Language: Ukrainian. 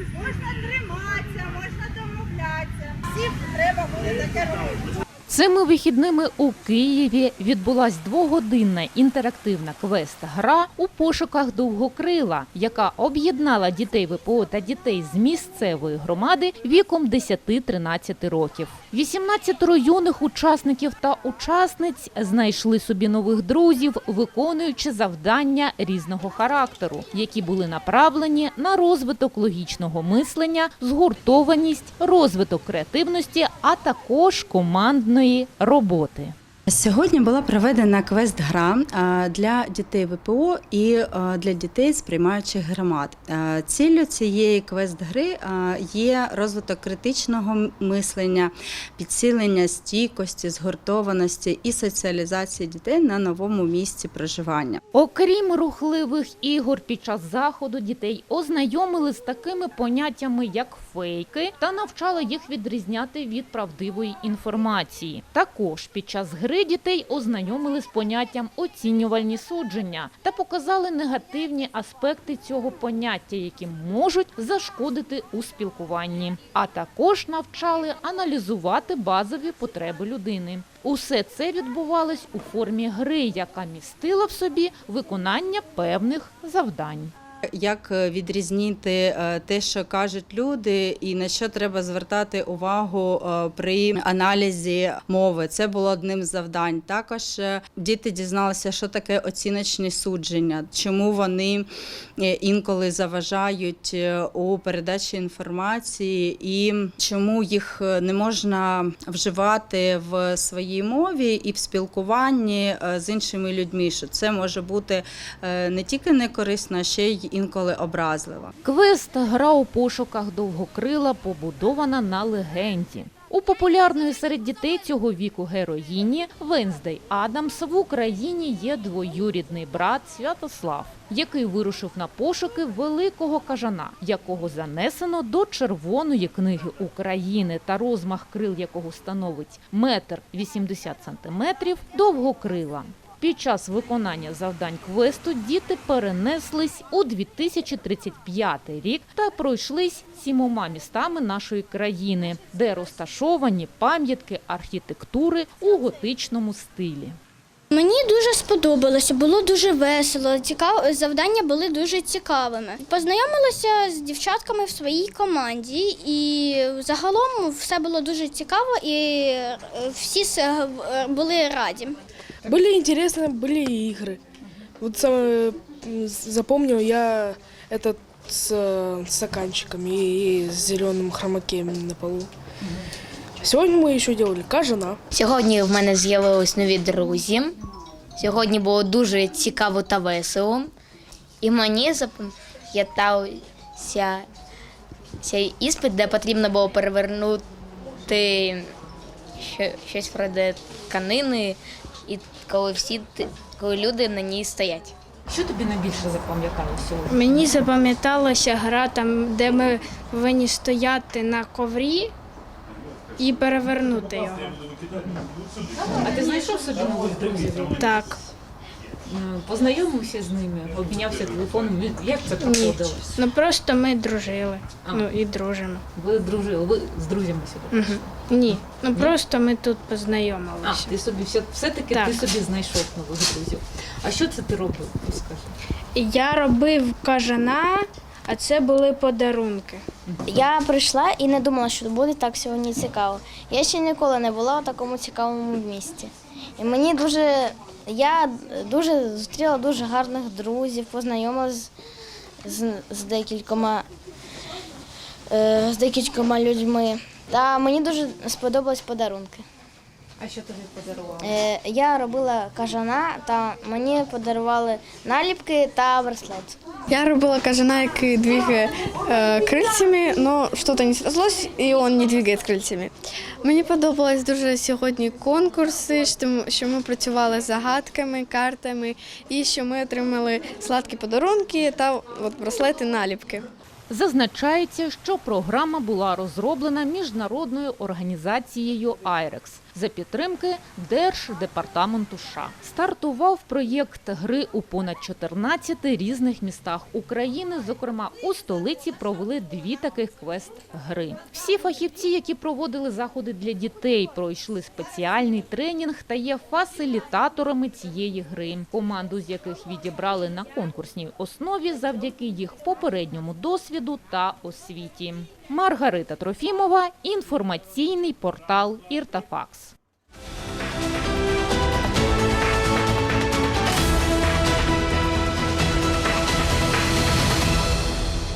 Можна триматися, можна домовлятися. Всім треба буде таке робити. Цими вихідними у Києві відбулась двогодинна інтерактивна квест-гра у пошуках довгокрила, яка об'єднала дітей ВПО та дітей з місцевої громади віком 10-13 років. 18 юних учасників та учасниць знайшли собі нових друзів, виконуючи завдання різного характеру, які були направлені на розвиток логічного мислення, згуртованість, розвиток креативності, а також командної роботи. Сьогодні була проведена квест-гра для дітей ВПО і для дітей з приймаючих громад. А, Ціллю цієї квест-гри є розвиток критичного мислення, підсилення стійкості, згуртованості і соціалізації дітей на новому місці проживання. Окрім рухливих ігор під час заходу, дітей ознайомили з такими поняттями, як фейки, та навчали їх відрізняти від правдивої інформації. Також під час гри дітей ознайомили з поняттям оцінювальні судження та показали негативні аспекти цього поняття, які можуть зашкодити у спілкуванні. А також навчали аналізувати базові потреби людини. Усе це відбувалось у формі гри, яка містила в собі виконання певних завдань. Як е, відрізнити е, те, що кажуть люди, і на що треба звертати увагу е, при аналізі мови? Це було одним з завдань. Також діти дізналися, що таке оціночні судження, чому вони інколи заважають у передачі інформації, і чому їх не можна вживати в своїй мові і в спілкуванні з іншими людьми. Що це може бути не тільки некорисно, а ще й інколи образливо. Квест гра у пошуках довгокрила побудована на легенді. У популярної серед дітей цього віку героїні Венздей Адамс в Україні є двоюрідний брат Святослав, який вирушив на пошуки великого кажана, якого занесено до Червоної книги України та розмах крил якого становить метр 80 сантиметрів довгокрила. Під час виконання завдань квесту діти перенеслись у 2035 рік та пройшлись сімома містами нашої країни, де розташовані пам'ятки архітектури у готичному стилі. Мені дуже сподобалося, було дуже весело. Цікав... Завдання були дуже цікавими. Познайомилася з дівчатками в своїй команді, і загалом все було дуже цікаво, і е, всі були раді. Были интересные, были и игры. Вот самое м, запомнил я этот с э, стаканчиками и с зеленым хромакеем на полу. Сегодня мы еще делали кажана. Сьогодні в мене з'явились нові друзі. Сьогодні було дуже цікаво та весело. І мені запам'ятався цей іспит, де потрібно було перевернути що- щось вроде тканини, і коли всі коли люди на ній стоять. Що тобі найбільше запам'яталося сьогодні? Мені запам'яталася гра, там, де ми повинні стояти на коврі і перевернути його. А ти знайшов собі нових друзів? Так. Познайомився з ними, обмінявся телефоном. Як це проходило? Ну просто ми дружили. А. Ну і дружимо. Ви дружили, ви з друзями сюди? Угу. Ні. Ну Ні? просто ми тут А, познайомилися. ти собі все, все-таки Так. ти собі знайшов нових друзів. А що це ти робив? Розкажи. Я робив кажана, а це були подарунки. Я прийшла і не думала, що буде так сьогодні цікаво. Я ще ніколи не була у такому цікавому місті. І мені дуже, я дуже зустріла дуже гарних друзів, познайомилася з, з, декількома, е, з декількома людьми. Та мені дуже сподобались подарунки. А що тобі подарували? Е, я робила кажана, та мені подарували наліпки та браслет. Я робила кажана, який двигає е, крильцями, але щось не срослось, і він не двигає крильцями. Мені подобались дуже сьогодні конкурси, що ми- що ми працювали з загадками, картами, і що ми отримали сладкі подарунки та от, браслети, наліпки. Зазначається, що програма була розроблена міжнародною організацією IREX за підтримки Держдепартаменту США. Стартував проєкт гри у понад 14 різних містах України. Зокрема, у столиці провели дві таких квест-гри. Всі фахівці, які проводили заходи для дітей, пройшли спеціальний тренінг та є фасилітаторами цієї гри, команду з яких відібрали на конкурсній основі завдяки їх попередньому досвіду та освіті. Маргарита Трофімова, інформаційний портал Іртафакс.